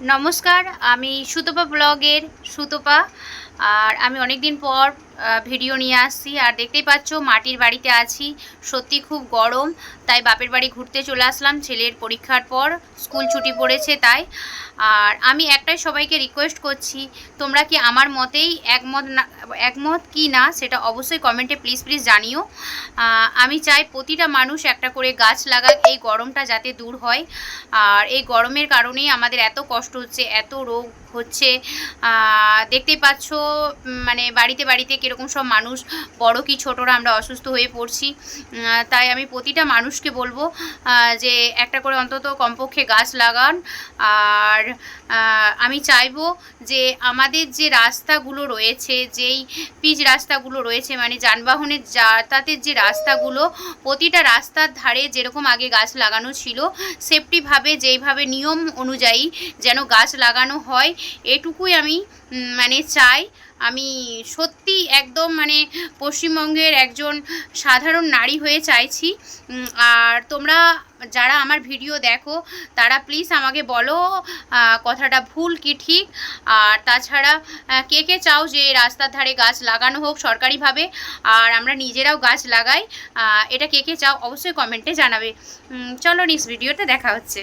নমস্কার আমি সুতপা ব্লগের সুতপা। আর আমি অনেক দিন পর ভিডিও নিয়ে আসছি। আর দেখতেই পাচ্ছ, মাটির বাড়িতে আছি। সত্যি খুব গরম, তাই বাপের বাড়ি ঘুরতে চলে আসলাম ছেলের পরীক্ষার পর। স্কুল ছুটি পড়েছে তাই। আর আমি একটাই সবাইকে রিকোয়েস্ট করছি, তোমরা কি আমার মতেই একমত না, একমত কি না, সেটা অবশ্যই কমেন্টে প্লিজ প্লিজ জানিও। আমি চাই প্রতিটা মানুষ একটা করে গাছ লাগাক, এই গরমটা যাতে দূর হয়। আর এই গরমের কারণেই আমাদের এত কষ্ট হচ্ছে, এত রোগ হচ্ছে। দেখতেই পাচ্ছ মানে বাড়িতে বাড়িতে কীরকম সব মানুষ, বড় কি ছোটরা আমরা অসুস্থ হয়ে পড়ছি। তাই আমি প্রতিটা মানুষকে বলব যে একটা করে অন্তত কমপক্ষে গাছ লাগান। আর আমি চাইব যে আমাদের যে রাস্তাগুলো রয়েছে, যেই পিচ রাস্তাগুলো রয়েছে মানে যানবাহনের যাতায়াতের যে রাস্তাগুলো, প্রতিটা রাস্তার ধারে যেরকম আগে গাছ লাগানো ছিল সেফটিভাবে যেইভাবে নিয়ম অনুযায়ী যেন গাছ লাগানো হয়, এটুকুই আমি মানে চাই। আমি সত্যি একদম মানে পশ্চিমবঙ্গের একজন সাধারণ নারী হয়ে চাইছি। আর তোমরা যারা আমার ভিডিও দেখো, তারা প্লিজ আমাকে বলো কথাটা ভুল কি ঠিক? আর তাছাড়া কে কে চাও যে রাস্তার ধারে গাছ লাগানো হোক সরকারিভাবে, আর আমরা নিজেরাও গাছ লাগাই এটা কে কে চাও অবশ্যই কমেন্টে জানাবে। চলো নেক্সট ভিডিওতে দেখা হচ্ছে।